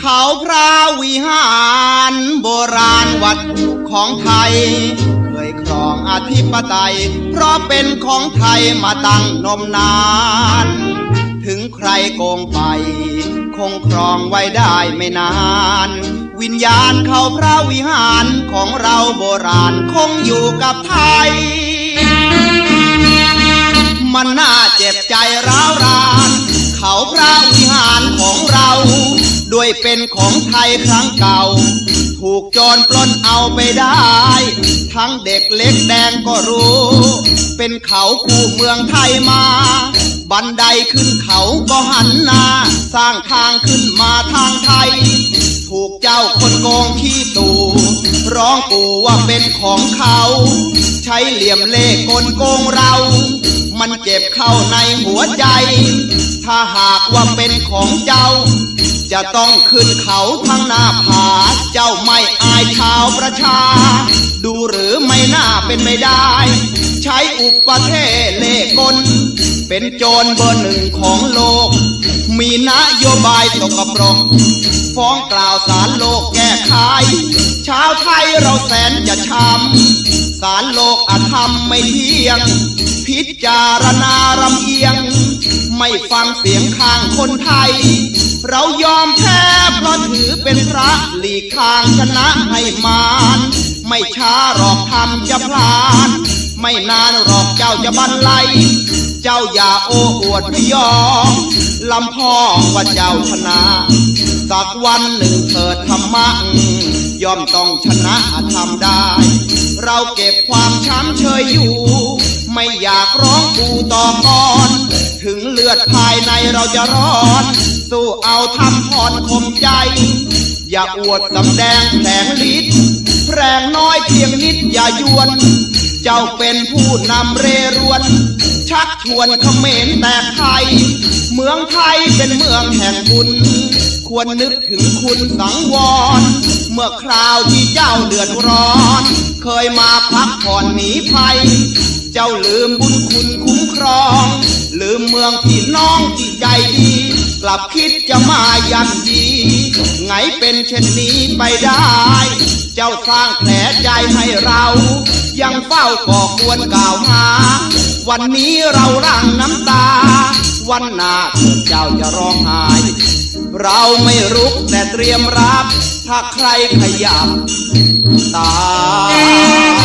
เขาพระวิหารโบราณวัดของไทย เคยครองอธิปไตย เพราะเป็นของไทยมาตั้งนมนาน ถึงใครโกงไป คงครองไว้ได้ไม่นาน วิญญาณเขาพระวิหารของเราโบราณคงอยู่กับไทย ใจร้าวราน เขาพระวิหารของเรา ด้วยเป็นของไทยครั้งเก่า ถูกโจรปล้นเอาไปได้ ทั้งเด็กเล็กแดงก็รู้ เป็นเขาคู่เมืองไทยมา บันไดขึ้นเขาก็หันหน้า สร้างทางขึ้นมาทางไทย ถูกเจ้าคนโกงขี้ตูร้องกูว่าเป็นของเขา ใช้เหลี่ยมเล่กลโกงเรา เจ็บเข้าในหัวใจ ถ้าหากว่าเป็นของเจ้า จะต้องขึ้นเขาทั้งหน้าผา เจ้าไม่อายชาวประชา ดูหรือไม่น่าเป็นไม่ได้ ใช้อุปเทศเล่ห์กล เป็นโจรเบอร์หนึ่งของโลก มีนโยบายตกกระปรกฟ้องกล่าวสารโลกแก้ไขชาวไทยเราแสนจะช้ำ สารโลกอาธรรมไม่เที่ยง พิจารณารำเอียง ไม่ฟังเสียงข้างคนไทย เรายอมแพ้เพราะถือเป็นพระหลีกทางชนะให้มารไม่ช้าหรอกทำจะพลานไม่นานหรอกเจ้าจะบันไลเจ้าอย่าโอ้อวดพยองลำพองว่าเจ้าชนะ สักวันหนึ่งเถิดธรรมะ ย่อมต้องชนะทำได้ เราเก็บความช้ำเชยอยู่ ไม่อยากร้องกูต่อก่อน ถึงเลือดภายในเราจะร้อน สู้เอาทำผ่อนคมใจ อย่าอวดสำแดงแผลงฤทธิ์แรงน้อยเพียงนิดอย่ายวน เจ้าเป็นผู้นำเรรวน ชักชวนเขมรแตกไทย เมืองไทยเป็นเมืองแห่งบุญ ควรนึกถึงคุณสังวร เมื่อคราวที่เจ้าเดือดร้อน เคยมาพักผ่อนหนีภัย เจ้าลืมบุญคุณคุ้มครอง ลืมเมืองพี่น้องที่ใจดี กลับคิดจะมายันดีไงเป็นเช่นนี้ไปได้ เจ้าสร้างแผลใจให้เรา ยังเฝ้าก่อกวนกล่าวหา วันนี้เราร่างน้ำตา วันหน้าเถิดเจ้าจะร้องไห้ เราไม่รุกแต่เตรียมรับ ถ้าใครขยับตา